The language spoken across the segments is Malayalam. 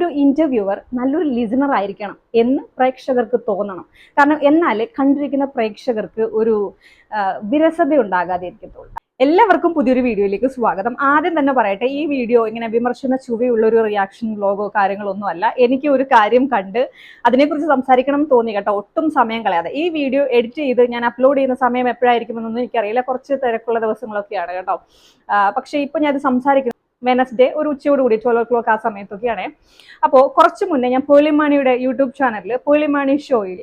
ഒരു ഇന്റർവ്യൂവർ നല്ലൊരു ലിസണർ ആയിരിക്കണം എന്ന് പ്രേക്ഷകർക്ക് തോന്നണം. കാരണം എന്നാൽ കണ്ടിരിക്കുന്ന പ്രേക്ഷകർക്ക് ഒരു വിരസത ഉണ്ടാകാതിരിക്കത്തുള്ളൂ എല്ലാവർക്കും പുതിയൊരു വീഡിയോയിലേക്ക് സ്വാഗതം. ആദ്യം തന്നെ പറയട്ടെ ഈ വീഡിയോ ഇങ്ങനെ വിമർശന ചുവയുള്ള ഒരു റിയാക്ഷൻ വ്ലോഗോ കാര്യങ്ങളോ ഒന്നും അല്ല. എനിക്ക് ഒരു കാര്യം കണ്ട് അതിനെക്കുറിച്ച് സംസാരിക്കണം തോന്നി കേട്ടോ. ഒട്ടും സമയം കളയാതെ. ഈ വീഡിയോ എഡിറ്റ് ചെയ്ത് ഞാൻ അപ്ലോഡ് ചെയ്യുന്ന സമയം എപ്പോഴായിരിക്കുമെന്നൊന്നും എനിക്കറിയില്ല. കുറച്ച് തിരക്കുള്ള ദിവസങ്ങളൊക്കെയാണ് കേട്ടോ. പക്ഷേ ഇപ്പം ഞാൻ ഇത് സംസാരിക്കുന്നത് വെനസ്ഡേ ഒരു ഉച്ചയോട് കൂടി ട്വൽവ് ഒ ക്ലോക്ക് ആ സമയത്തൊക്കെയാണ്. അപ്പോൾ കുറച്ച് മുന്നേ ഞാൻ പേളിമാണിയുടെ യൂട്യൂബ് ചാനലിൽ പേളിമാണി ഷോയിൽ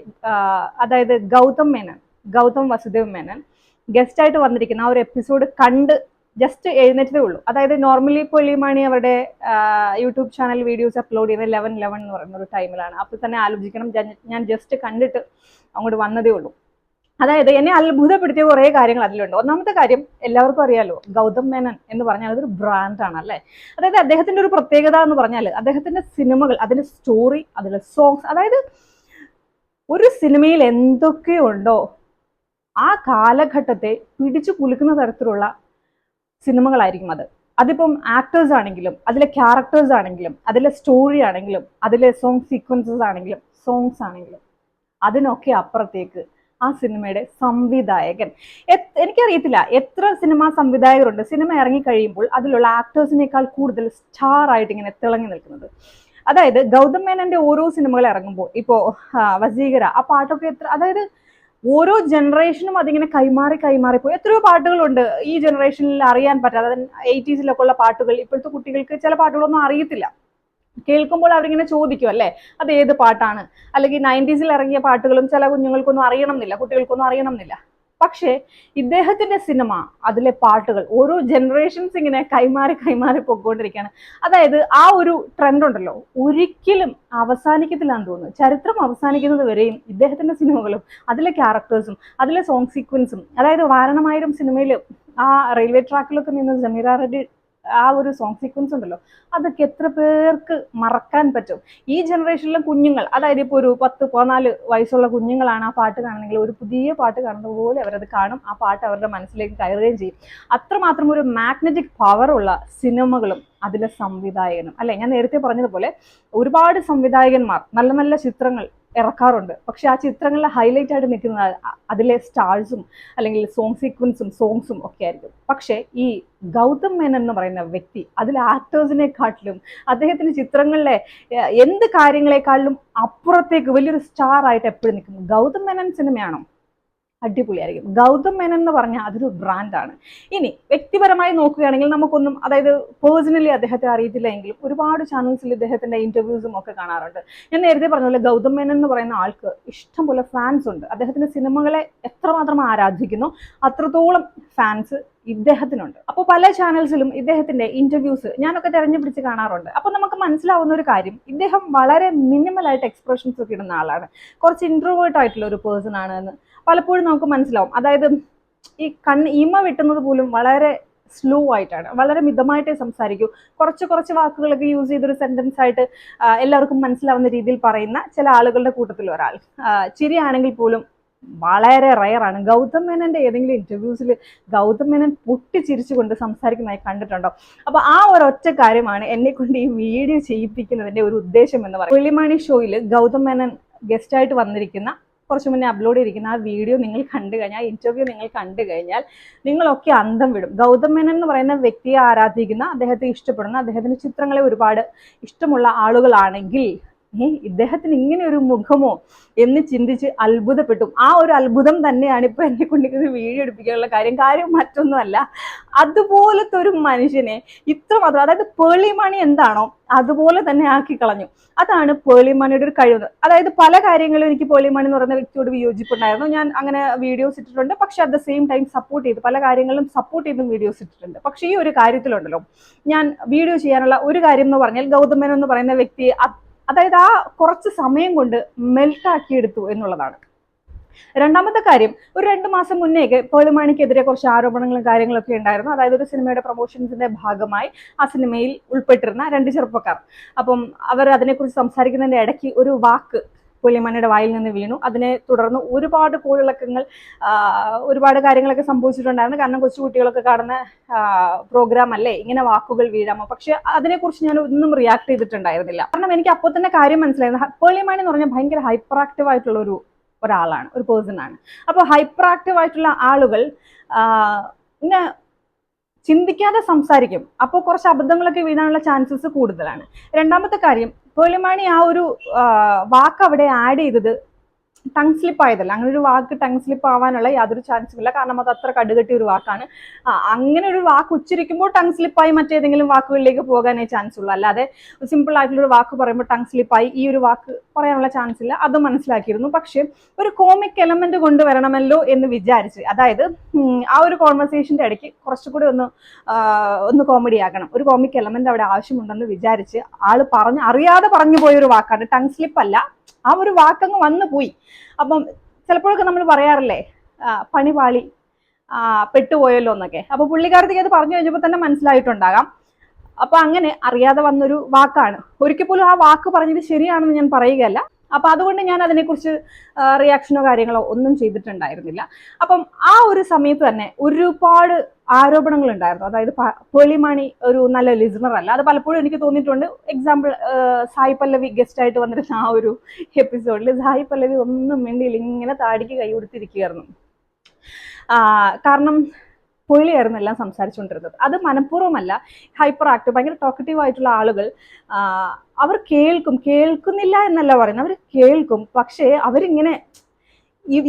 അതായത് ഗൗതം മേനൻ ഗൗതം വസുദേവ് മേനൻ ഗസ്റ്റായിട്ട് വന്നിരിക്കുന്ന ആ ഒരു എപ്പിസോഡ് കണ്ട് ജസ്റ്റ് എഴുന്നേറ്റതേ ഉള്ളൂ. അതായത് നോർമലി പൊലിമാണി അവരുടെ യൂട്യൂബ് ചാനൽ വീഡിയോസ് അപ്ലോഡ് ചെയ്യുന്നത് ലെവൻ ലെവൻ എന്ന് പറയുന്ന ഒരു ടൈമിലാണ് അപ്പോൾ തന്നെ ആലോചിക്കണം ഞാൻ ജസ്റ്റ് കണ്ടിട്ട് അങ്ങോട്ട് വന്നതേ ഉള്ളൂ. അതായത് എന്നെ അത്ഭുതപ്പെടുത്തിയ കുറേ കാര്യങ്ങൾ അതിലുണ്ട്. ഒന്നാമത്തെ കാര്യം എല്ലാവർക്കും അറിയാലോ ഗൗതം മേനൻ എന്ന് പറഞ്ഞാൽ അതൊരു ബ്രാൻഡാണ് അല്ലേ? അതായത് അദ്ദേഹത്തിന്റെ ഒരു പ്രത്യേകത എന്ന് പറഞ്ഞാൽ അദ്ദേഹത്തിന്റെ സിനിമകൾ അതിന്റെ സ്റ്റോറി അതിലെ സോങ്സ് അതായത് ഒരു സിനിമയിൽ എന്തൊക്കെയുണ്ടോ ആ കാലഘട്ടത്തെ പിടിച്ചു കുലുക്കുന്ന തരത്തിലുള്ള സിനിമകളായിരിക്കും അത്. അതിപ്പം ആക്ടേഴ്സ് ആണെങ്കിലും അതിലെ ക്യാരക്ടേഴ്സ് ആണെങ്കിലും അതിലെ സ്റ്റോറി ആണെങ്കിലും അതിലെ സോങ് സീക്വൻസസ് ആണെങ്കിലും സോങ്സ് ആണെങ്കിലും അതിനൊക്കെ അപ്പുറത്തേക്ക് ആ സിനിമയുടെ സംവിധായകൻ. എനിക്കറിയത്തില്ല എത്ര സിനിമാ സംവിധായകരുണ്ട്. സിനിമ ഇറങ്ങി കഴിയുമ്പോൾ അതിലുള്ള ആക്ടേഴ്സിനേക്കാൾ കൂടുതൽ സ്റ്റാർ ആയിട്ട് ഇങ്ങനെ തിളങ്ങി നിൽക്കുന്നത്. അതായത് ഗൗതം മേനന്റെ ഓരോ സിനിമകൾ ഇറങ്ങുമ്പോൾ ഇപ്പോ വസീകര ആ പാട്ടൊക്കെ എത്ര അതായത് ഓരോ ജനറേഷനും അതിങ്ങനെ കൈമാറി കൈമാറി പോയി. എത്രയോ പാട്ടുകളുണ്ട് ഈ ജനറേഷനിൽ അറിയാൻ പറ്റാതെ എയ്റ്റീസിലൊക്കെ ഉള്ള പാട്ടുകൾ ഇപ്പോഴത്തെ കുട്ടികൾക്ക് ചില പാട്ടുകളൊന്നും അറിയത്തില്ല. കേൾക്കുമ്പോൾ അവരിങ്ങനെ ചോദിക്കും അല്ലേ? അത് ഏത് പാട്ടാണ്? അല്ലെങ്കിൽ നയന്റീസിൽ ഇറങ്ങിയ പാട്ടുകളും ചില കുഞ്ഞുങ്ങൾക്കൊന്നും അറിയണം എന്നില്ല കുട്ടികൾക്കൊന്നും അറിയണം എന്നില്ല പക്ഷേ ഇദ്ദേഹത്തിന്റെ സിനിമ അതിലെ പാട്ടുകൾ ഓരോ ജനറേഷൻസ് ഇങ്ങനെ കൈമാറി കൈമാറി പൊക്കോണ്ടിരിക്കുകയാണ്. അതായത് ആ ഒരു ട്രെൻഡ് ഉണ്ടല്ലോ. ഒരിക്കലും അവസാനിക്കത്തില്ലാന്ന് തോന്നുന്നു. ചരിത്രം അവസാനിക്കുന്നത് വരെയും ഇദ്ദേഹത്തിന്റെ സിനിമകളും അതിലെ ക്യാരക്ടേഴ്സും അതിലെ സോങ് സീക്വൻസും അതായത് വാരണമായിരം സിനിമയിൽ ആ റെയിൽവേ ട്രാക്കിലൊക്കെ നിന്ന് ജമീറ റെഡ്ഡി ആ ഒരു സോങ് സീക്വൻസ് ഉണ്ടല്ലോ അതൊക്കെ എത്ര പേർക്ക് മറക്കാൻ പറ്റും? ഈ ജനറേഷനിലെ കുഞ്ഞുങ്ങൾ അതായത് ഇപ്പോൾ ഒരു പത്ത് പതിനാല് വയസ്സുള്ള കുഞ്ഞുങ്ങളാണ് ആ പാട്ട് കാണണമെങ്കിൽ ഒരു പുതിയ പാട്ട് കാണുന്ന പോലെ അവരത് കാണും ആ പാട്ട് അവരുടെ മനസ്സിലേക്ക് കയറുകയും ചെയ്യും. അത്രമാത്രം ഒരു മാഗ്നറ്റിക് പവറുള്ള സിനിമകളും അതിലെ സംവിധായകനും. അല്ലെ ഞാൻ നേരത്തെ പറഞ്ഞതുപോലെ ഒരുപാട് സംവിധായകന്മാർ നല്ല നല്ല ചിത്രങ്ങൾ ഇറക്കാറുണ്ട്. പക്ഷെ ആ ചിത്രങ്ങളിലെ ഹൈലൈറ്റ് ആയിട്ട് നിൽക്കുന്നത് അതിലെ സ്റ്റാഴ്സും അല്ലെങ്കിൽ സോങ് സീക്വൻസും സോങ്സും ഒക്കെ ആയിരിക്കും. പക്ഷെ ഈ ഗൗതം മേനൻ എന്ന് പറയുന്ന വ്യക്തി അതിലെ ആക്ടേഴ്സിനെക്കാട്ടിലും അദ്ദേഹത്തിന്റെ ചിത്രങ്ങളിലെ എന്ത് കാര്യങ്ങളെക്കാളിലും അപ്പുറത്തേക്ക് വലിയൊരു സ്റ്റാർ ആയിട്ട് എപ്പോഴും നിൽക്കും ഗൗതം മേനൻ സിനിമയാണോ അടിപൊളിയായിരിക്കും. ഗൗതം മേനൻ എന്ന് പറഞ്ഞാൽ അതൊരു ബ്രാൻഡാണ് ഇനി വ്യക്തിപരമായി നോക്കുകയാണെങ്കിൽ നമുക്കൊന്നും അതായത് പേഴ്സണലി അദ്ദേഹത്തെ അറിയത്തില്ല എങ്കിലും ഒരുപാട് ചാനൽസിൽ ഇദ്ദേഹത്തിന്റെ ഇന്റർവ്യൂസും ഒക്കെ കാണാറുണ്ട്. ഞാൻ നേരത്തെ പറഞ്ഞ പോലെ ഗൗതം മേനൻ എന്ന് പറയുന്ന ആൾക്ക് ഇഷ്ടംപോലെ ഫാൻസ് ഉണ്ട്. അദ്ദേഹത്തിന്റെ സിനിമകളെ എത്രമാത്രം ആരാധിക്കുന്നു അത്രത്തോളം ഫാൻസ് ഇദ്ദേഹത്തിനുണ്ട്. അപ്പോൾ പല ചാനൽസിലും ഇദ്ദേഹത്തിന്റെ ഇന്റർവ്യൂസ് ഞാനൊക്കെ തെരഞ്ഞു പിടിച്ച് കാണാറുണ്ട്. അപ്പോൾ നമുക്ക് മനസ്സിലാവുന്ന ഒരു കാര്യം ഇദ്ദേഹം വളരെ മിനിമൽ ആയിട്ട് എക്സ്പ്രഷൻസ് ഒക്കെ ഇടുന്ന ആളാണ്. കുറച്ച് ഇൻട്രോവേർട്ട് ആയിട്ടുള്ള ഒരു പേഴ്സൺ ആണ് എന്ന് പലപ്പോഴും നമുക്ക് മനസ്സിലാവും. അതായത് ഈ കണ്ണ് ഇമ വെട്ടുന്നത് പോലും വളരെ സ്ലോ ആയിട്ടാണ്. വളരെ മിതമായിട്ടേ സംസാരിക്കൂ. കുറച്ച് കുറച്ച് വാക്കുകളൊക്കെ യൂസ് ചെയ്തൊരു സെന്റൻസ് ആയിട്ട് എല്ലാവർക്കും മനസ്സിലാവുന്ന രീതിയിൽ പറയുന്ന ചില ആളുകളുടെ കൂട്ടത്തിൽ ഒരാൾ ചിരിയാണെങ്കിൽ പോലും വളരെ റയറാണ് ഗൗതം മേനന്റെ ഏതെങ്കിലും ഇന്റർവ്യൂസിൽ ഗൗതം മേനൻ പൊട്ടിച്ചിരിച്ചുകൊണ്ട് സംസാരിക്കുന്നതായി കണ്ടിട്ടുണ്ടോ? അപ്പോൾ ആ ഒരൊറ്റ കാര്യമാണ് എന്നെ കൊണ്ട് ഈ വീഡിയോ ചെയ്യിപ്പിക്കുന്നതിന്റെ ഒരു ഉദ്ദേശം എന്ന് പറയുന്നത്. വെള്ളിമാണി ഷോയിൽ ഗൗതം മേനൻ ഗസ്റ്റ് ആയിട്ട് വന്നിരിക്കുന്ന കുറച്ച് മുന്നേ അപ്ലോഡ് ചെയ്തിരിക്കുന്ന ആ വീഡിയോ നിങ്ങൾ കണ്ടു കഴിഞ്ഞാൽ ഇന്റർവ്യൂ നിങ്ങൾ കണ്ടു കഴിഞ്ഞാൽ നിങ്ങളൊക്കെ അന്തം വിടും. ഗൗതം മേനൻ എന്ന് പറയുന്ന വ്യക്തിയെ ആരാധിക്കുന്ന അദ്ദേഹത്തെ ഇഷ്ടപ്പെടുന്ന അദ്ദേഹത്തിന്റെ ചിത്രങ്ങളെ ഒരുപാട് ഇഷ്ടമുള്ള ആളുകളാണെങ്കിൽ ഏ ഇദ്ദേഹത്തിന് ഇങ്ങനെ ഒരു മുഖമോ എന്ന് ചിന്തിച്ച് അത്ഭുതപ്പെട്ടു. ആ ഒരു അത്ഭുതം തന്നെയാണ് ഇപ്പൊ എന്നെ കൊണ്ടിരിക്കുന്നത് വീഡിയോ എടുപ്പിക്കാനുള്ള കാര്യം. കാര്യം മറ്റൊന്നുമല്ല അതുപോലത്തെ ഒരു മനുഷ്യനെ ഇത്ര മാത്രം അതായത് പേളിമണി എന്താണോ അതുപോലെ തന്നെ ആക്കി കളഞ്ഞു. അതാണ് പേളിമണിയുടെ ഒരു കഴിവ്. അതായത് പല കാര്യങ്ങളും എനിക്ക് പേളിമണി എന്ന് പറയുന്ന വ്യക്തിയോട് വിയോജിപ്പുണ്ടായിരുന്നു. ഞാൻ അങ്ങനെ വീഡിയോസ് ഇട്ടിട്ടുണ്ട്. പക്ഷെ at the same time support ചെയ്ത്. പല കാര്യങ്ങളും സപ്പോർട്ട് ചെയ്തും വീഡിയോസ് ഇട്ടിട്ടുണ്ട്. പക്ഷെ ഈ ഒരു കാര്യത്തിലുണ്ടല്ലോ ഞാൻ വീഡിയോ ചെയ്യാനുള്ള ഒരു കാര്യം എന്ന് പറഞ്ഞാൽ ഗൗതമൻ എന്ന് പറയുന്ന വ്യക്തിയെ അതായത് ആ കുറച്ച് സമയം കൊണ്ട് മെൽട്ടാക്കിയെടുത്തു എന്നുള്ളതാണ്. രണ്ടാമത്തെ കാര്യം ഒരു രണ്ട് മാസം മുന്നേക്ക് പേളിമാണിക്കെതിരെ കുറച്ച് ആരോപണങ്ങളും കാര്യങ്ങളൊക്കെ ഉണ്ടായിരുന്നു. അതായത് ഒരു സിനിമയുടെ പ്രൊമോഷൻസിന്റെ ഭാഗമായി ആ സിനിമയിൽ ഉൾപ്പെട്ടിരുന്ന രണ്ട് ചെറുപ്പക്കാർ. അപ്പം അവർ അതിനെക്കുറിച്ച് സംസാരിക്കുന്നതിന്റെ ഇടയ്ക്ക് ഒരു വാക്ക് പുലിമണിയുടെ വായിൽ നിന്ന് വീണു. അതിനെ തുടർന്ന് ഒരുപാട് കോളിളക്കങ്ങൾ ഒരുപാട് കാര്യങ്ങളൊക്കെ സംഭവിച്ചിട്ടുണ്ടായിരുന്നു. കാരണം കൊച്ചുകുട്ടികളൊക്കെ കാണുന്ന പ്രോഗ്രാം അല്ലേ? ഇങ്ങനെ വാക്കുകൾ വീഴാമോ? പക്ഷെ അതിനെക്കുറിച്ച് ഞാൻ ഒന്നും റിയാക്ട് ചെയ്തിട്ടുണ്ടായിരുന്നില്ല. കാരണം എനിക്ക് അപ്പോൾ തന്നെ കാര്യം മനസ്സിലായിരുന്നു. പേളിമാണി എന്ന് പറഞ്ഞാൽ ഭയങ്കര ഹൈപ്പർ ആക്റ്റീവ് ആയിട്ടുള്ള ഒരു ഒരാളാണ് ഒരു പേഴ്സൺ ആണ്. അപ്പോൾ ഹൈപ്പർ ആക്റ്റീവ് ആയിട്ടുള്ള ആളുകൾ പിന്നെ ചിന്തിക്കാതെ സംസാരിക്കും. അപ്പോൾ കുറച്ച് അബദ്ധങ്ങളൊക്കെ വീഴാനുള്ള ചാൻസസ് കൂടുതലാണ്. രണ്ടാമത്തെ കാര്യം പേളിമാണി ആ ഒരു വാക്ക് അവിടെ ആഡ് ചെയ്തത്. ടങ് സ്ലിപ്പ് ആയതല്ല. അങ്ങനെ ഒരു വാക്ക് ടങ് സ്ലിപ്പ് ആവാനുള്ള യാതൊരു ചാൻസും ഇല്ല. കാരണം അത് അത്ര കടുകട്ടി ഒരു വാക്കാണ്. അങ്ങനെ ഒരു വാക്ക് ഉച്ചരിക്കുമ്പോൾ ടങ് സ്ലിപ്പായി മറ്റേതെങ്കിലും വാക്കുകളിലേക്ക് പോകാനേ ചാൻസ് ഉള്ളൂ. അല്ലാതെ സിമ്പിൾ ആയിട്ടുള്ള ഒരു വാക്ക് പറയുമ്പോൾ ടങ് സ്ലിപ്പായി ഈ ഒരു വാക്ക് പറയാനുള്ള ചാൻസ് ഇല്ല. അത് മനസ്സിലാക്കിയിരുന്നു. പക്ഷേ ഒരു കോമിക് എലമെന്റ് കൊണ്ടുവരണമല്ലോ എന്ന് വിചാരിച്ച് അതായത് ആ ഒരു കോൺവെർസേഷന്റെ ഇടയ്ക്ക് കുറച്ചുകൂടി ഒന്ന് ഒന്ന് കോമഡി ആക്കണം ഒരു കോമിക് എലമെന്റ് അവിടെ ആവശ്യമുണ്ടെന്ന് വിചാരിച്ച് ആൾ പറഞ്ഞ് അറിയാതെ പറഞ്ഞു പോയ ഒരു വാക്കാണ്. ടങ് സ്ലിപ്പ് അല്ല. ആ ഒരു വാക്കങ്ങ് വന്നു പോയി. അപ്പം ചിലപ്പോഴൊക്കെ നമ്മൾ പറയാറില്ലേ പണിപാളി പെട്ടുപോയല്ലോ എന്നൊക്കെ. അപ്പൊ പുള്ളിക്കാരത്തേക്ക് അത് പറഞ്ഞു കഴിഞ്ഞപ്പോൾ തന്നെ മനസ്സിലായിട്ടുണ്ടാകാം. അപ്പൊ അങ്ങനെ അറിയാതെ വന്നൊരു വാക്കാണ്. ഒരിക്കൽ പോലും ആ വാക്ക് പറഞ്ഞത് ശരിയാണെന്ന് ഞാൻ പറയുകയല്ല. അപ്പൊ അതുകൊണ്ട് ഞാൻ അതിനെക്കുറിച്ച് റിയാക്ഷനോ കാര്യങ്ങളോ ഒന്നും ചെയ്തിട്ടുണ്ടായിരുന്നില്ല. അപ്പം ആ ഒരു സമയത്ത് തന്നെ ഒരുപാട് ആരോപണങ്ങൾ ഉണ്ടായിരുന്നു അതായത് പേളിമാണി ഒരു നല്ല ലിസണർ അല്ല. അത് പലപ്പോഴും എനിക്ക് തോന്നിയിട്ടുണ്ട്. എക്സാമ്പിൾ സായി പല്ലവി ഗസ്റ്റ് ആയിട്ട് വന്നിരുന്ന ആ ഒരു എപ്പിസോഡിൽ സായി പല്ലവി ഒന്നും വേണ്ടിയില്ല ഇങ്ങനെ താടിക്ക് കൈ കൊടുത്തിരിക്കുകയായിരുന്നു കാരണം പൊളിയായിരുന്നു എല്ലാം സംസാരിച്ചുകൊണ്ടിരുന്നത്. അത് മനഃപൂർവമല്ല. ഹൈപ്പർ ആക്റ്റീവ് ഭയങ്കര ടോക്കറ്റീവ് ആയിട്ടുള്ള ആളുകൾ അവർ കേൾക്കും. കേൾക്കുന്നില്ല എന്നല്ല പറയുന്നത്. അവർ കേൾക്കും. പക്ഷേ അവരിങ്ങനെ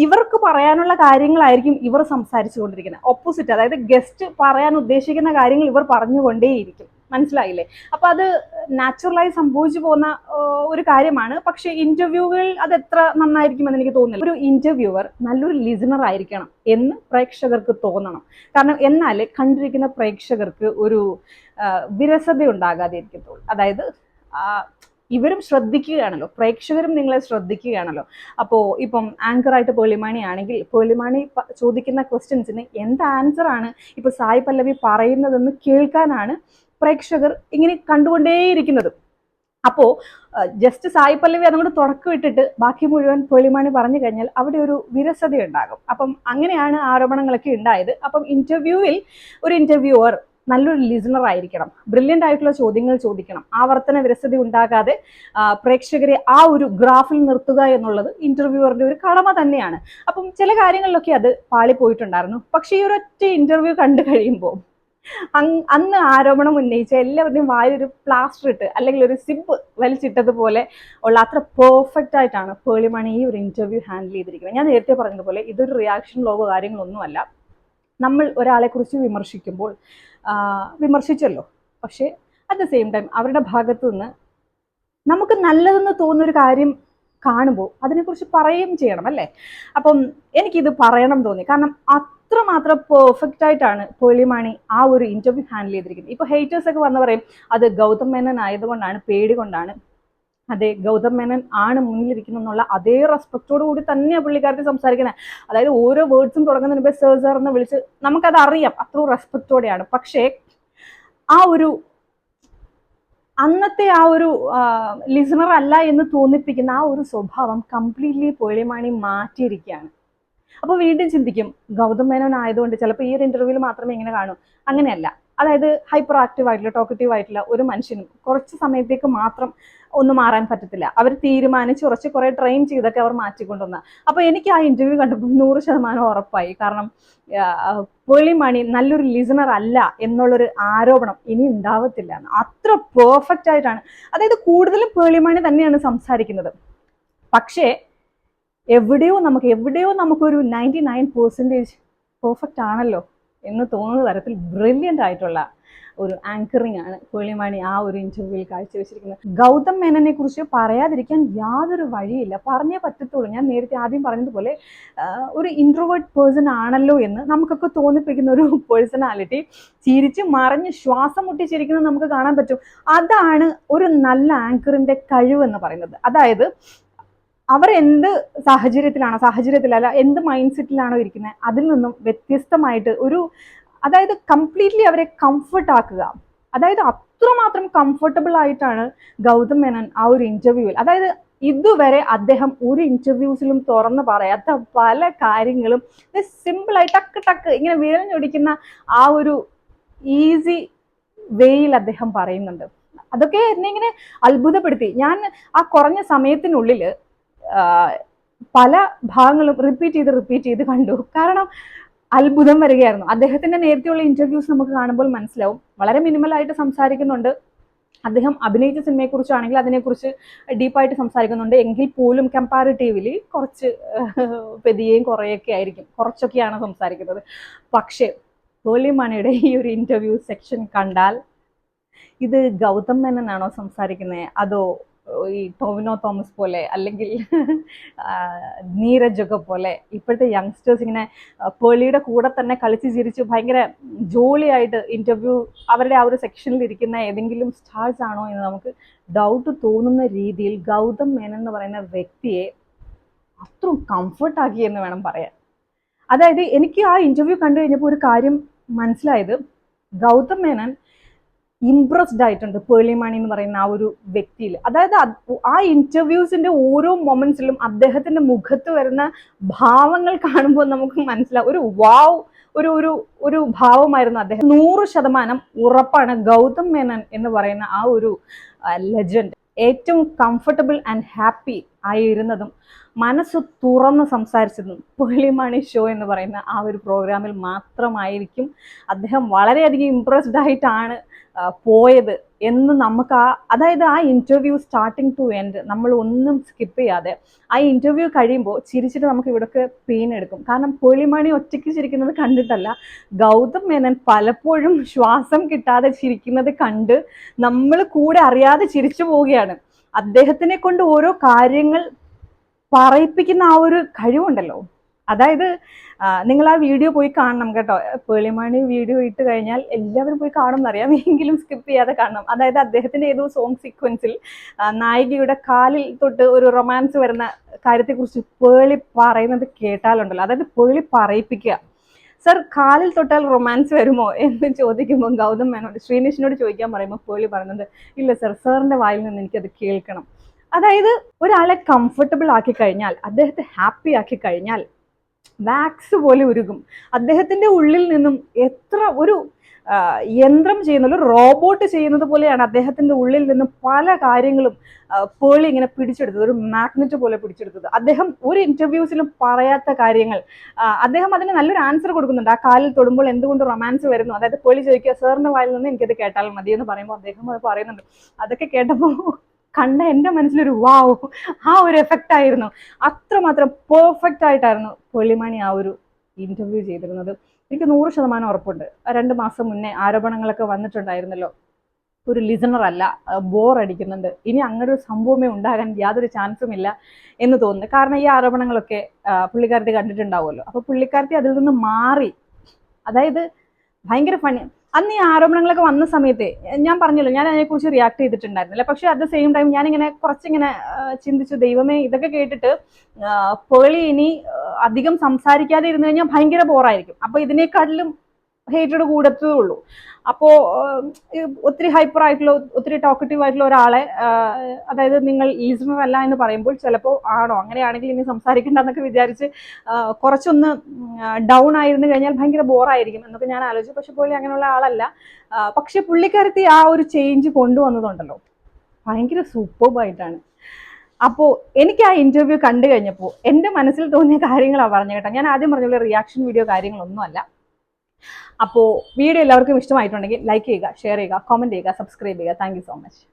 ഇവർക്ക് പറയാനുള്ള കാര്യങ്ങളായിരിക്കും ഇവർ സംസാരിച്ചു കൊണ്ടിരിക്കുന്നത് ഓപ്പോസിറ്റ് അതായത് ഗസ്റ്റ് പറയാൻ ഉദ്ദേശിക്കുന്ന കാര്യങ്ങൾ ഇവർ പറഞ്ഞുകൊണ്ടേയിരിക്കും. മനസ്സിലായില്ലേ? അപ്പൊ അത് നാച്ചുറലായി സംഭവിച്ചു പോകുന്ന ഒരു കാര്യമാണ്. പക്ഷെ ഇന്റർവ്യൂകൾ അത് എത്ര നന്നായിരിക്കുമെന്ന് എനിക്ക് തോന്നുന്നില്ല. ഒരു ഇന്റർവ്യൂവർ നല്ലൊരു ലിസണർ ആയിരിക്കണം എന്ന് പ്രേക്ഷകർക്ക് തോന്നണം. കാരണം എന്നാൽ കണ്ടിരിക്കുന്ന പ്രേക്ഷകർക്ക് ഒരു വിരസത ഉണ്ടാകാതെ ഇരിക്കത്തുള്ളൂ അതായത് ഇവരും ശ്രദ്ധിക്കുകയാണല്ലോ. പ്രേക്ഷകരും നിങ്ങളെ ശ്രദ്ധിക്കുകയാണല്ലോ. അപ്പോൾ ഇപ്പം ആങ്കറായിട്ട് പോലിമാണി ആണെങ്കിൽ പോലിമാണി ചോദിക്കുന്ന ക്വസ്റ്റ്യൻസിന് എന്ത് ആൻസർ ആണ് ഇപ്പൊ സായി പല്ലവി പറയുന്നതെന്ന് കേൾക്കാനാണ് പ്രേക്ഷകർ ഇങ്ങനെ കണ്ടുകൊണ്ടേയിരിക്കുന്നത്. അപ്പോൾ ജസ്റ്റ് സായി പല്ലവി അതുകൊണ്ട് തുടക്കം ഇട്ടിട്ട് ബാക്കി മുഴുവൻ പോലിമാണി പറഞ്ഞു കഴിഞ്ഞാൽ അവിടെ ഒരു വിരസത ഉണ്ടാകും അപ്പം അങ്ങനെയാണ് ആരോപണങ്ങളൊക്കെ ഉണ്ടായത്. അപ്പം ഇന്റർവ്യൂവിൽ ഒരു ഇന്റർവ്യൂവർ നല്ലൊരു ലിസണർ ആയിരിക്കണം. ബ്രില്യന്റ് ആയിട്ടുള്ള ചോദ്യങ്ങൾ ചോദിക്കണം. ആവർത്തന വിരസത ഉണ്ടാകാതെ പ്രേക്ഷകരെ ആ ഒരു ഗ്രാഫിൽ നിർത്തുക എന്നുള്ളത് ഇന്റർവ്യൂവറിന്റെ ഒരു കടമ തന്നെയാണ്. അപ്പം ചില കാര്യങ്ങളിലൊക്കെ അത് പാളിപ്പോയിട്ടുണ്ടായിരുന്നു. പക്ഷേ ഈ ഒരൊറ്റ ഇന്റർവ്യൂ കണ്ടു കഴിയുമ്പോൾ അന്ന് ആരോപണം ഉന്നയിച്ച എല്ലാവരുടെയും വായൊരു പ്ലാസ്റ്റർ ഇട്ട് അല്ലെങ്കിൽ ഒരു സിബ് വലിച്ചിട്ടതുപോലെ ഉള്ള അത്ര പെർഫെക്റ്റ് ആയിട്ടാണ് പേളിമണി ഈ ഒരു ഇന്റർവ്യൂ ഹാൻഡിൽ ചെയ്തിരിക്കുന്നത്. ഞാൻ നേരത്തെ പറഞ്ഞതുപോലെ ഇതൊരു റിയാക്ഷൻ ലോഗോ കാര്യങ്ങളൊന്നുമല്ല. നമ്മൾ ഒരാളെ കുറിച്ച് വിമർശിക്കുമ്പോൾ വിമർശിച്ചല്ലോ. പക്ഷേ അറ്റ് ദ സെയിം ടൈം അവരുടെ ഭാഗത്തു നിന്ന് നമുക്ക് നല്ലതെന്ന് തോന്നുന്ന ഒരു കാര്യം കാണുമ്പോൾ അതിനെക്കുറിച്ച് പറയുകയും ചെയ്യണം അല്ലേ? അപ്പം എനിക്കിത് പറയണം തോന്നി. കാരണം അത്രമാത്രം പെർഫെക്റ്റ് ആയിട്ടാണ് പൊലിമാണി ആ ഒരു ഇന്റർവ്യൂ ഹാൻഡിൽ ചെയ്തിരിക്കുന്നത്. ഇപ്പൊ ഹേറ്റേഴ്സ് ഒക്കെ വന്ന് പറയും അത് ഗൗതം മേനൻ ആയതുകൊണ്ടാണ് പേടി കൊണ്ടാണ്. അതെ ഗൗതം മേനൻ ആണ് മുന്നിലിരിക്കുന്നു എന്നുള്ള അതേ റെസ്പെക്റ്റോട് കൂടി തന്നെയാണ് പുള്ളിക്കാർക്ക് സംസാരിക്കുന്നത് അതായത് ഓരോ വേർഡ്സും തുടങ്ങുന്നതിന് മുമ്പേ സർ സാർ എന്ന് വിളിച്ച് നമുക്കത് അറിയാം അത്ര റെസ്പെക്റ്റോടെയാണ് പക്ഷേ ആ ഒരു അന്നത്തെ ആ ഒരു ലിസണർ അല്ല എന്ന് തോന്നിപ്പിക്കുന്ന ആ ഒരു സ്വഭാവം കംപ്ലീറ്റ്ലി പൊളിമാണി മാറ്റിയിരിക്കുകയാണ്. അപ്പോൾ വീണ്ടും ചിന്തിക്കും ഗൗതം മേനോൻ ആയതുകൊണ്ട് ചിലപ്പോൾ ഈ ഒരു ഇന്റർവ്യൂവിൽ മാത്രമേ ഇങ്ങനെ കാണൂ. അങ്ങനെയല്ല. അതായത് ഹൈപ്പർ ആക്റ്റീവ് ആയിട്ടുള്ള ടോക്കറ്റീവ് ആയിട്ടുള്ള ഒരു മനുഷ്യനും കുറച്ച് സമയത്തേക്ക് മാത്രം ഒന്നും മാറാൻ പറ്റത്തില്ല. അവർ തീരുമാനിച്ച് കുറച്ച് കുറേ ട്രെയിൻ ചെയ്തൊക്കെ അവർ മാറ്റിക്കൊണ്ടുവന്ന. അപ്പോൾ എനിക്ക് ആ ഇന്റർവ്യൂ കണ്ടപ്പോൾ നൂറ് ശതമാനം ഉറപ്പായി. കാരണം പേളിമണി നല്ലൊരു ലിസണർ അല്ല എന്നുള്ളൊരു ആരോപണം ഇനി ഉണ്ടാവത്തില്ല അത്ര പെർഫെക്റ്റ് ആയിട്ടാണ്. അതായത് കൂടുതലും പേളിമണി തന്നെയാണ് സംസാരിക്കുന്നത്. പക്ഷേ എവിടെയോ നമുക്ക് എവിടെയോ നമുക്കൊരു നയന്റി നയൻ പെർസെന്റേജ് പെർഫെക്റ്റ് ആണല്ലോ. എന്ന് തോന്നുന്ന തരത്തിൽ ബ്രില്യന്റ് ആയിട്ടുള്ള ഒരു ആങ്കറിംഗ് ആണ് കുഴിമാണി ആ ഒരു ഇന്റർവ്യൂവിൽ കാഴ്ചവെച്ചിരിക്കുന്നത്. ഗൗതം മേനനെ കുറിച്ച് പറയാതിരിക്കാൻ യാതൊരു വഴിയില്ല. പറഞ്ഞേ പറ്റത്തുള്ളൂ. ഞാൻ നേരത്തെ ആദ്യം പറഞ്ഞതുപോലെ ഒരു ഇൻട്രോവേർട്ട് പേഴ്സൺ ആണല്ലോ എന്ന് നമുക്കൊക്കെ തോന്നിപ്പിക്കുന്ന ഒരു പേഴ്സണാലിറ്റി ചിരിച്ച് മറിഞ്ഞ് ശ്വാസം മുട്ടിച്ചിരിക്കുന്നത് നമുക്ക് കാണാൻ പറ്റും. അതാണ് ഒരു നല്ല ആങ്കറിന്റെ കഴിവ് എന്ന് പറയുന്നത്. അതായത് അവർ എന്ത് സാഹചര്യത്തിലാണോ സാഹചര്യത്തിലല്ല എന്ത് മൈൻഡ് സെറ്റിലാണോ ഇരിക്കുന്നത് അതിൽ നിന്നും വ്യത്യസ്തമായിട്ട് ഒരു അതായത് കംപ്ലീറ്റ്ലി അവരെ കംഫർട്ട് ആക്കുക. അതായത് അത്രമാത്രം കംഫർട്ടബിൾ ആയിട്ടാണ് ഗൗതം മേനൻ ആ ഒരു ഇന്റർവ്യൂവിൽ അതായത് ഇതുവരെ അദ്ദേഹം ഒരു ഇന്റർവ്യൂസിലും തുറന്ന് പറയാത്ത പല കാര്യങ്ങളും സിമ്പിളായി ടക്ക് ടക്ക് ഇങ്ങനെ വിരഞ്ഞൊടിക്കുന്ന ആ ഒരു ഈസി വേയിൽ അദ്ദേഹം പറയുന്നുണ്ട്. അതൊക്കെ എന്നെ ഇങ്ങനെ അത്ഭുതപ്പെടുത്തി. ഞാൻ ആ കുറഞ്ഞ സമയത്തിനുള്ളിൽ പല ഭാഗങ്ങളും റിപ്പീറ്റ് ചെയ്ത് റിപ്പീറ്റ് ചെയ്ത് കണ്ടു. കാരണം അത്ഭുതം വരികയായിരുന്നു. അദ്ദേഹത്തിന്റെ നേരത്തെയുള്ള ഇന്റർവ്യൂസ് നമുക്ക് കാണുമ്പോൾ മനസ്സിലാവും. വളരെ മിനിമൽ ആയിട്ട് സംസാരിക്കുന്നുണ്ട്. അദ്ദേഹം അഭിനയിച്ച സിനിമയെക്കുറിച്ചാണെങ്കിൽ അതിനെക്കുറിച്ച് ഡീപ്പായിട്ട് സംസാരിക്കുന്നുണ്ട്. എങ്കിൽ പോലും കമ്പാരിറ്റീവ്ലി കുറച്ച് പെതിയേയും കുറേയൊക്കെ ആയിരിക്കും. കുറച്ചൊക്കെയാണ് സംസാരിക്കുന്നത്. പക്ഷേ പേളിമണിയുടെ ഈ ഒരു ഇന്റർവ്യൂ സെക്ഷൻ കണ്ടാൽ ഇത് ഗൗതം മേനനാണോ സംസാരിക്കുന്നത് അതോ ഈ ടോവിനോ തോമസ് പോലെ അല്ലെങ്കിൽ നീരജൊക്കെ പോലെ ഇപ്പോഴത്തെ യങ്സ്റ്റേഴ്സ് ഇങ്ങനെ പേളിയുടെ കൂടെ തന്നെ കളിച്ച് ചിരിച്ച് ഭയങ്കര ജോളിയായിട്ട് ഇന്റർവ്യൂ അവരുടെ ആ ഒരു സെക്ഷനിൽ ഇരിക്കുന്ന ഏതെങ്കിലും സ്റ്റാർസ് ആണോ എന്ന് നമുക്ക് ഡൗട്ട് തോന്നുന്ന രീതിയിൽ ഗൗതം മേനൻ എന്ന് പറയുന്ന വ്യക്തിയെ അത്രയും കംഫർട്ടാക്കി എന്ന് വേണം പറയാൻ. അതായത് എനിക്ക് ആ ഇന്റർവ്യൂ കണ്ടു കഴിഞ്ഞപ്പോൾ ഒരു കാര്യം മനസ്സിലായത് ഗൗതം മേനൻ ഇംപ്രസ്ഡ് ആയിട്ടുണ്ട് പേളിമാണി എന്ന് പറയുന്ന ആ ഒരു വ്യക്തിയിൽ. അതായത് ആ ഇന്റർവ്യൂസിന്റെ ഓരോ മൊമെന്റ്സിലും അദ്ദേഹത്തിന്റെ മുഖത്ത് വരുന്ന ഭാവങ്ങൾ കാണുമ്പോൾ നമുക്ക് മനസ്സിലാവും ഒരു വാവ് ഒരു ഒരു ഒരു ഭാവമായിരുന്നു അദ്ദേഹം. നൂറ് ശതമാനം ഉറപ്പാണ് ഗൗതം മേനൻ എന്ന് പറയുന്ന ആ ഒരു ലെജൻഡ് ഏറ്റവും കംഫർട്ടബിൾ ആൻഡ് ഹാപ്പി ആയിരുന്നതും മനസ്സ് തുറന്ന് സംസാരിച്ചിരുന്നു പുള്ളി മണി ഷോ എന്ന് പറയുന്ന ആ ഒരു പ്രോഗ്രാമിൽ മാത്രമായിരിക്കും. അദ്ദേഹം വളരെയധികം ഇമ്പ്രസ്ഡ് ആയിട്ടാണ് പോയത് എന്ന് നമുക്ക് ആ അതായത് ആ ഇന്റർവ്യൂ സ്റ്റാർട്ടിങ് ടു എൻഡ് നമ്മൾ ഒന്നും സ്കിപ്പ് ചെയ്യാതെ ആ ഇന്റർവ്യൂ കഴിയുമ്പോൾ ചിരിച്ചിട്ട് നമുക്ക് ഇവിടൊക്കെ പെയിൻ എടുക്കും. കാരണം പുള്ളിമണി ഒറ്റയ്ക്ക് ചിരിക്കുന്നത് കണ്ടിട്ടല്ല. ഗൗതം മേനൻ പലപ്പോഴും ശ്വാസം കിട്ടാതെ ചിരിക്കുന്നത് കണ്ട് നമ്മൾ കൂടെ അറിയാതെ ചിരിച്ചു പോവുകയാണ്. അദ്ദേഹത്തിനെ കൊണ്ട് ഓരോ കാര്യങ്ങൾ പറയിപ്പിക്കുന്ന ആ ഒരു കഴിവുണ്ടല്ലോ. അതായത് നിങ്ങൾ ആ വീഡിയോ പോയി കാണണം കേട്ടോ. പേളിമാണി വീഡിയോ ഇട്ട് കഴിഞ്ഞാൽ എല്ലാവരും പോയി കാണും എന്നറിയാം എങ്കിലും സ്കിപ്പ് ചെയ്യാതെ കാണണം. അതായത് അദ്ദേഹത്തിന്റെ ഏതോ സോങ് സീക്വൻസിൽ നായികയുടെ കാലിൽ തൊട്ട് ഒരു റൊമാൻസ് വരുന്ന കാര്യത്തെക്കുറിച്ച് പേളി പറയുന്നത് കേട്ടാലുണ്ടല്ലോ. അതായത് പേളി പറയിപ്പിക്കുക. സർ കാലിൽ തൊട്ടാൽ റൊമാൻസ് വരുമോ? എന്ന് ചോദിക്കുമ്പോൾ ഗൗതം മേനോട് ശ്രീനിഷിനോട് ചോദിക്കാൻ പറയുമ്പോൾ പേളി പറയുന്നത് ഇല്ല സർ സാറിന്റെ വായിൽ നിന്ന് എനിക്കത് കേൾക്കണം. അതായത് ഒരാളെ കംഫർട്ടബിൾ ആക്കി കഴിഞ്ഞാൽ അദ്ദേഹത്തെ ഹാപ്പി ആക്കി കഴിഞ്ഞാൽ വാക്സ് പോലെ ഉരുകും. അദ്ദേഹത്തിന്റെ ഉള്ളിൽ നിന്നും എത്ര ഒരു യന്ത്രം ചെയ്യുന്ന ഒരു റോബോട്ട് ചെയ്യുന്നത് പോലെയാണ് അദ്ദേഹത്തിന്റെ ഉള്ളിൽ നിന്നും പല കാര്യങ്ങളും പേളി ഇങ്ങനെ പിടിച്ചെടുത്തത് ഒരു മാഗ്നറ്റ് പോലെ പിടിച്ചെടുത്തത്. അദ്ദേഹം ഒരു ഇന്റർവ്യൂസിലും പറയാത്ത കാര്യങ്ങൾ അദ്ദേഹം അതിന് നല്ലൊരു ആൻസർ കൊടുക്കുന്നുണ്ട്. ആ കാലിൽ തൊടുമ്പോൾ എന്തുകൊണ്ട് റൊമാൻസ് വരുന്നു? അതായത് പേളി ചോദിക്കുക സാറിന്റെ വായിൽ നിന്ന് എനിക്കത് കേട്ടാൽ മതി എന്ന് പറയുമ്പോൾ അദ്ദേഹം അത് പറയുന്നുണ്ട്. അതൊക്കെ കേട്ടപ്പോൾ കണ്ട എന്റെ മനസ്സിലൊരു വാവ് ആ ഒരു എഫക്റ്റ് ആയിരുന്നു. അത്രമാത്രം പെർഫെക്റ്റ് ആയിട്ടായിരുന്നു പൊള്ളിമണി ആ ഒരു ഇന്റർവ്യൂ ചെയ്തിരുന്നത്. എനിക്ക് നൂറ് ശതമാനം ഉറപ്പുണ്ട്. രണ്ട് മാസം മുന്നേ ആരോപണങ്ങളൊക്കെ വന്നിട്ടുണ്ടായിരുന്നല്ലോ. ഒരു ലിസണർ അല്ല ബോർ അടിക്കുന്നുണ്ട്. ഇനി അങ്ങനെ ഒരു സംഭവമേ ഉണ്ടാകാൻ യാതൊരു ചാൻസും ഇല്ല എന്ന് തോന്നുന്നു. കാരണം ഈ ആരോപണങ്ങളൊക്കെ പുള്ളിക്കാരത്തി കണ്ടിട്ടുണ്ടാവുമല്ലോ. അപ്പൊ പുള്ളിക്കാരത്തി അതിൽ നിന്ന് മാറി. അതായത് ഭയങ്കര ഫണി അന്ന് ഈ ആരോപണങ്ങളൊക്കെ വന്ന സമയത്ത് ഞാൻ പറഞ്ഞല്ലോ ഞാൻ അതിനെക്കുറിച്ച് റിയാക്ട് ചെയ്തിട്ടുണ്ടായിരുന്നില്ല. പക്ഷെ അറ്റ് ദ സെയിം ടൈം ഞാനിങ്ങനെ കുറച്ചിങ്ങനെ ചിന്തിച്ചു ദൈവമേ ഇതൊക്കെ കേട്ടിട്ട് പേളി ഇനി അധികം സംസാരിക്കാതെ ഇരുന്നു കഴിഞ്ഞാൽ ഭയങ്കര ബോറായിരിക്കും അപ്പൊ ഇതിനേക്കാട്ടിലും ഹേറ്റഡ് കൂടത്തേ ഉള്ളൂ അപ്പോൾ ഒത്തിരി ഹൈപ്പർ ആയിട്ടുള്ള ഒത്തിരി ടോക്കറ്റീവ് ആയിട്ടുള്ള ഒരാളെ അതായത് നിങ്ങൾ ലിസണർ അല്ല എന്ന് പറയുമ്പോൾ ചിലപ്പോൾ ആണോ? അങ്ങനെയാണെങ്കിൽ ഇനി സംസാരിക്കണ്ട എന്നൊക്കെ വിചാരിച്ച് കുറച്ചൊന്ന് ഡൗൺ ആയിരുന്നു കഴിഞ്ഞാൽ ഭയങ്കര ബോറായിരിക്കും എന്നൊക്കെ ഞാൻ ആലോചിച്ചു. പക്ഷെ പുള്ളി അങ്ങനെയുള്ള ആളല്ല. പക്ഷെ പുള്ളിക്കാരത്തി ആ ഒരു ചേഞ്ച് കൊണ്ടുവന്നതുണ്ടല്ലോ. ഭയങ്കര സൂപ്പർബായിട്ടാണ് അപ്പോൾ എനിക്ക് ആ ഇന്റർവ്യൂ കണ്ടു കഴിഞ്ഞപ്പോൾ എന്റെ മനസ്സിൽ തോന്നിയ കാര്യങ്ങളാണ് പറഞ്ഞു കേട്ടോ. ഞാൻ ആദ്യം പറഞ്ഞുള്ള റിയാക്ഷൻ വീഡിയോ കാര്യങ്ങളൊന്നുമല്ല. അപ്പോൾ വീഡിയോ എല്ലാവർക്കും ഇഷ്ടമായിട്ടുണ്ടെങ്കിൽ ലൈക്ക് ചെയ്യുക ഷെയർ ചെയ്യുക കമന്റ് ചെയ്യുക സബ്സ്ക്രൈബ് ചെയ്യുക. Thank so much